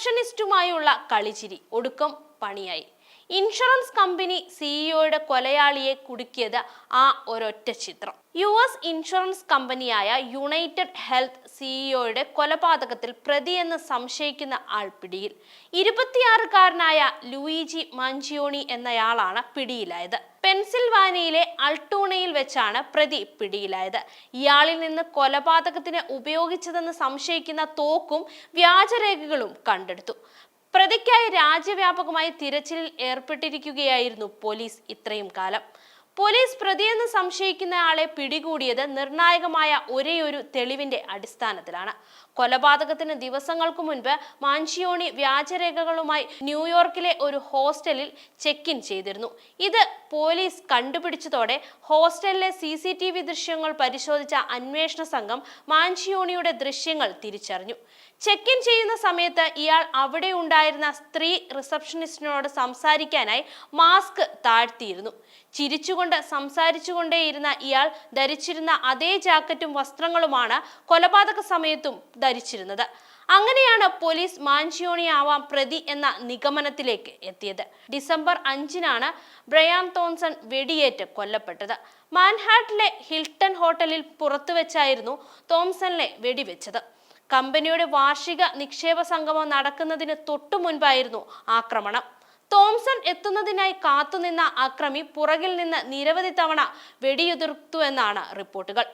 റിസപ്ഷനിസ്റ്റുമായുള്ള കളിച്ചിരി ഒടുക്കം പണിയായി. Insurance company സിഇഒയുടെ കൊലയാളിയെ കുടുക്കിയത് ആ ഒരൊറ്റ ചിത്രം. യു എസ് ഇൻഷുറൻസ് കമ്പനിയായ യുണൈറ്റഡ് ഹെൽത്ത് സിഇഒയുടെ കൊലപാതകത്തിൽ പ്രതിയെന്ന് സംശയിക്കുന്ന ആൾ പിടിയിൽ. ഇരുപത്തിയാറുകാരനായ ലൂയിജി മാഞ്ചിയോണി എന്നയാളാണ് പിടിയിലായത്. പെൻസിൽവാനിയയിലെ അൾട്ടൂണയിൽ വെച്ചാണ് പ്രതി പിടിയിലായത്. ഇയാളിൽ നിന്ന് കൊലപാതകത്തിന് ഉപയോഗിച്ചതെന്ന് സംശയിക്കുന്ന തോക്കും വ്യാജരേഖകളും കണ്ടെടുത്തു. പ്രതിക്കായി രാജ്യവ്യാപകമായി തിരച്ചിലിൽ ഏർപ്പെട്ടിരിക്കുകയായിരുന്നു പോലീസ് ഇത്രയും കാലം. പോലീസ് പ്രതിയെന്ന് സംശയിക്കുന്ന ആളെ പിടികൂടിയത് നിർണായകമായ ഒരേയൊരു തെളിവിന്റെ അടിസ്ഥാനത്തിലാണ്. കൊലപാതകത്തിന് ദിവസങ്ങൾക്ക് മുൻപ് മാൻഷിയോണി വ്യാജരേഖകളുമായി ന്യൂയോർക്കിലെ ഒരു ഹോസ്റ്റലിൽ ചെക്ക് ഇൻ ചെയ്തിരുന്നു. ഇത് പോലീസ് കണ്ടുപിടിച്ചതോടെ ഹോസ്റ്റലിലെ സി സി ടി വി ദൃശ്യങ്ങൾ പരിശോധിച്ച അന്വേഷണ സംഘം മാൻഷിയോണിയുടെ ദൃശ്യങ്ങൾ തിരിച്ചറിഞ്ഞു. ചെക്ക് ഇൻ ചെയ്യുന്ന സമയത്ത് ഇയാൾ അവിടെ ഉണ്ടായിരുന്ന സ്ത്രീ റിസപ്ഷനിസ്റ്റിനോട് സംസാരിക്കാനായി മാസ്ക് താഴ്ത്തിയിരുന്നു. ചിരിച്ചുകൊണ്ട് സംസാരിച്ചുകൊണ്ടേയിരുന്ന ഇയാൾ ധരിച്ചിരുന്ന അതേ ജാക്കറ്റും വസ്ത്രങ്ങളുമാണ് കൊലപാതക സമയത്തും ധരിച്ചിരുന്നത്. അങ്ങനെയാണ് പോലീസ് മാഞ്ചിയോണിയാവാം പ്രതി എന്ന നിഗമനത്തിലേക്ക് എത്തിയത്. ഡിസംബർ അഞ്ചിനാണ് ബ്രയാൻ തോൺസൺ വെടിയേറ്റ് കൊല്ലപ്പെട്ടത്. മാൻഹാട്ടിലെ ഹിൽട്ടൺ ഹോട്ടലിൽ പുറത്തു വെച്ചായിരുന്നു തോംസണിലെ വെടിവെച്ചത്. കമ്പനിയുടെ വാർഷിക നിക്ഷേപ സംഗമം നടക്കുന്നതിന് തൊട്ടു മുൻപായിരുന്നു ആക്രമണം. തോംസൺ എത്തുന്നതിനായി കാത്തുനിന്ന അക്രമി പുറകിൽ നിന്ന് നിരവധി തവണ വെടിയുതിർത്തുവെന്നാണ് റിപ്പോർട്ടുകൾ.